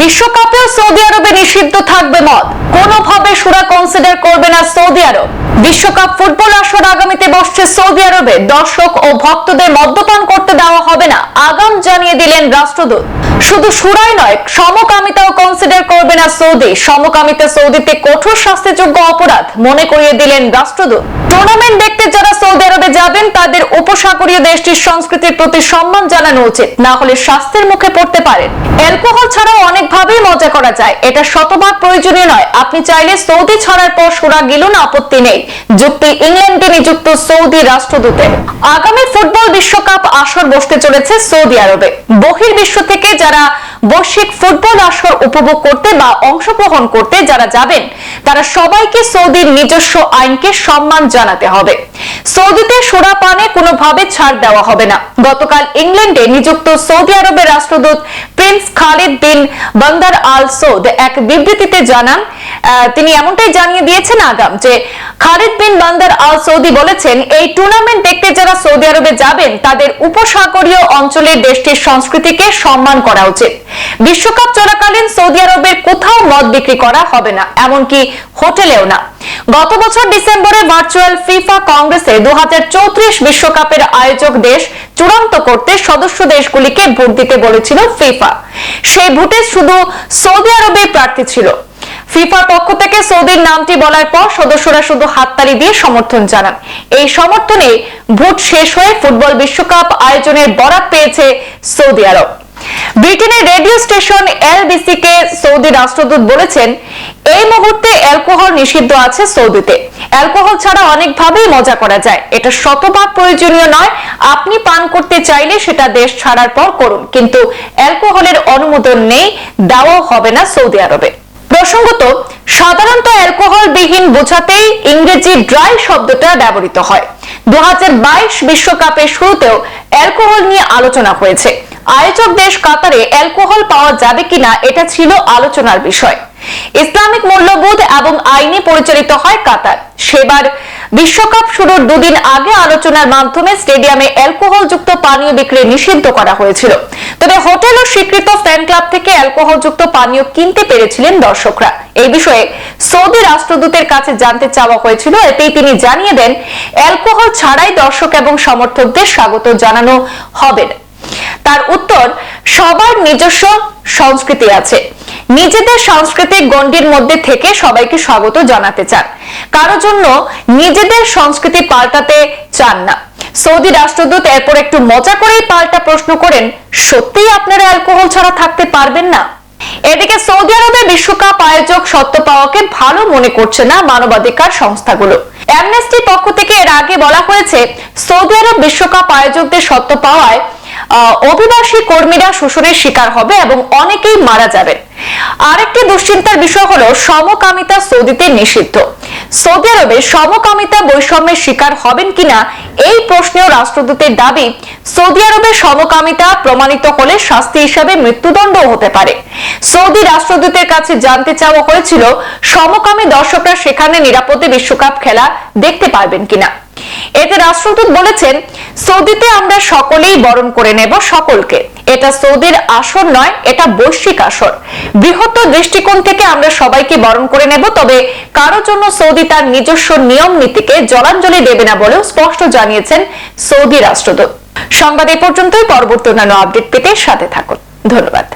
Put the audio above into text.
বিশ্বকাপেও Saudi আরবে নিষিদ্ধ থাকবে মদ কোনোভাবে সুরা কনসিডার করবে না সৌদি আরব। বিশ্বকাপ ফুটবল আসর আগামীতে বসছে সৌদি আরবে। দর্শক ও ভক্তদের মদ্যপান করতে দেওয়া হবে না, আগাম জানিয়ে দিলেন রাষ্ট্রদূত। শুধু সুরাই নয়, সমকামিতাও কনসিডার করবে না সৌদি। সমকামিতা সৌদিতে কঠোর শাস্তিযোগ্য অপরাধ, মনে করিয়ে দিলেন রাষ্ট্রদূত। টুর্নামেন্ট দেখতে যারা সৌদি আরবে যাবেন, তাদের উপসাগরীয় দেশটির সংস্কৃতির প্রতি সম্মান জানানো উচিত, না হলে স্বাস্থ্যের মুখে পড়তে পারেন। অ্যালকোহল ছাড়াও অনেকভাবেই মজা করা যায়। এটা শতভাগ প্রয়োজনীয় নয়। আপনি চাইলে সৌদি ছাড়ার পর সুরা গেলুন আপত্তি নেই। যুক্তি ইংল্যান্ডে নিযুক্ত সৌদি রাষ্ট্রদূতের আগামী ফুটবল বিশ্বকাপ আসর বসতে চলেছে সৌদি আরবে। বহির্বিশ্ব থেকে যারা বৈশ্বিক ফুটবল আসর উপভোগ করতে বা অংশগ্রহণ করতে যারা যাবেন, তারা সবাইকে সৌদির নিজস্ব আইনকে সম্মান জানাতে হবে। সৌদিতে সোনা পানে কোনোভাবে ছাড় দেওয়া হবে না। গতকাল ইংল্যান্ডে নিযুক্ত সৌদি আরবের রাষ্ট্রদূত প্রিন্স খালিদ বিন বন্দর আল সৌদ এক বিবৃতিতে জানান তিনি এমনটাই জানিয়ে দিয়েছেন আগাম যে খালিদ বিন বন্দর আল সৌদি বলেছেন, এই টুর্নামেন্ট দেখতে যারা সৌদি আরবে যাবেন, তাদের উপসাগরীয় অঞ্চলের দেশটির সংস্কৃতিকে সম্মান করা উচিত। বিশ্বকাপ চলাকালীন সৌদি আরবের কোথাও মদ বিক্রি করা হবে না, এমনকি হোটেলেও না। গত বছর ডিসেম্বরে ভার্চুয়াল ফিফা কংগ্রেসে দু বিশ্বকাপের আয়োজক দেশ চূড়ান্ত করতে সদস্য দেশগুলিকে ভোট দিতে বলেছিল ফিফা। সেই ভোটে শুধু সৌদি আরবের প্রার্থী ছিল। ফিফার পক্ষ থেকে সৌদির নামটি বলার পর সদস্যরা শুধু হাততালি দিয়ে সমর্থন জানান। এই সমর্থনে ভোট শেষ হয়ে ফুটবল বিশ্বকাপ আয়োজনের বরাত পেয়েছে সৌদি আরব। ব্রিটেনের রেডিও স্টেশন এলবিসি কে সৌদি রাষ্ট্রদূত বলেছেন, এই মুহূর্তে অ্যালকোহল নিষিদ্ধ আছে সৌদিতে। অ্যালকোহল ছাড়া অনেকভাবেই মজা করা যায়। এটা শতভাগ প্রয়োজনীয় নয়, আপনি পান করতে চাইলে সেটা দেশ ছাড়ার পর করুন। কিন্তু অ্যালকোহলের অনুমোদন নেই, দেওয়াও হবে না সৌদি আরবে। প্রসঙ্গত, সাধারণত অ্যালকোহল বিহীন বোঝাতেই ইংরেজি ড্রাই শব্দটা ব্যবহৃত হয়। দু বিশ্বকাপের শুরুতেও অ্যালকোহল নিয়ে আলোচনা হয়েছে। আয়োজক দেশ কাতারে অ্যালকোহল পাওয়া যাবে কিনা এটা ছিল আলোচনার বিষয়। ইসলামিক মূল্যবোধ এবং আইনে পরিচালিত হয় কাতার। সেবার বিশ্বকাপ শুরুর দুদিন আগে আলোচনার মাধ্যমে স্টেডিয়ামে অ্যালকোহল যুক্ত পানীয় বিক্রি নিষিদ্ধ করা হয়েছিল। তবে হোটেল ও স্বীকৃত ফ্যান ক্লাব থেকে অ্যালকোহল যুক্ত পানীয় কিনতে পেরেছিলেন দর্শকরা। এই বিষয়ে সৌদি রাষ্ট্রদূতের কাছে জানতে চাওয়া হয়েছিল, এতেই তিনি জানিয়ে দেন, অ্যালকোহল ছাড়াই দর্শক এবং সমর্থকদের স্বাগত জানানো হবে না। তার উত্তর, সবার নিজস্ব সংস্কৃতি আছে। নিজেদের সাংস্কৃতিক গণ্ডির মধ্যে থেকে সবাইকে স্বাগত জানাতে চান। কারও জন্য নিজেদের সংস্কৃতি পাল্টাতে চান না। সৌদি রাষ্ট্রদূত এরপর একটু মজা করেই পাল্টা প্রশ্ন করেন, সত্যিই আপনারা অ্যালকোহল ছাড়া থাকতে পারবেন না? এদিকে সৌদি আরবে বিশ্বকাপ আয়োজক সত্য পাওয়াকে ভালো মনে করছে না মানবাধিকার সংস্থাগুলো। অ্যামনেস্টি পক্ষ থেকে এর আগে বলা হয়েছে, সৌদি আরব বিশ্বকাপ আয়োজকদের সত্য পাওয়ায় অভিবাসী কর্মীরা শোষণের শিকার হবে এবং অনেকেই মারা যাবেন। আরেকটি দুশ্চিন্তার বিষয় হলো সমকামিতা সৌদিতে নিষিদ্ধ। সৌদি আরবে সমকামিতা বৈষম্যের শিকার হবেন কিনা এই প্রশ্নেও রাষ্ট্রদূতের দাবি, সৌদি আরবে সমকামিতা প্রমাণিত হলে শাস্তি হিসাবে মৃত্যুদণ্ড হতে পারে। সৌদি রাষ্ট্রদূতের কাছে জানতে চাওয়া হয়েছিল, সমকামী দর্শকরা সেখানে নিরাপদে বিশ্বকাপ খেলা দেখতে পারবেন কিনা। এতে রাষ্ট্রদূত বলেছেন, সৌদিতে আমরা সকলেই বরণ করে নেব সকলকে। এটা সৌদির আসর নয়, এটা বৈশ্বিক আসর। বৃহত্তর দৃষ্টিকোণ থেকে আমরা সবাইকে বরণ করে নেব, তবে কারও জন্য সৌদি তার নিজস্ব নিয়ম নীতিকে জলাঞ্জলি দেবে না বলেও স্পষ্ট জানিয়েছেন সৌদি রাষ্ট্রদূত। সংবাদ এ পর্যন্তই, পরবর্তী অন্যান্য আপডেট পেতে সাথে থাকুন। ধন্যবাদ।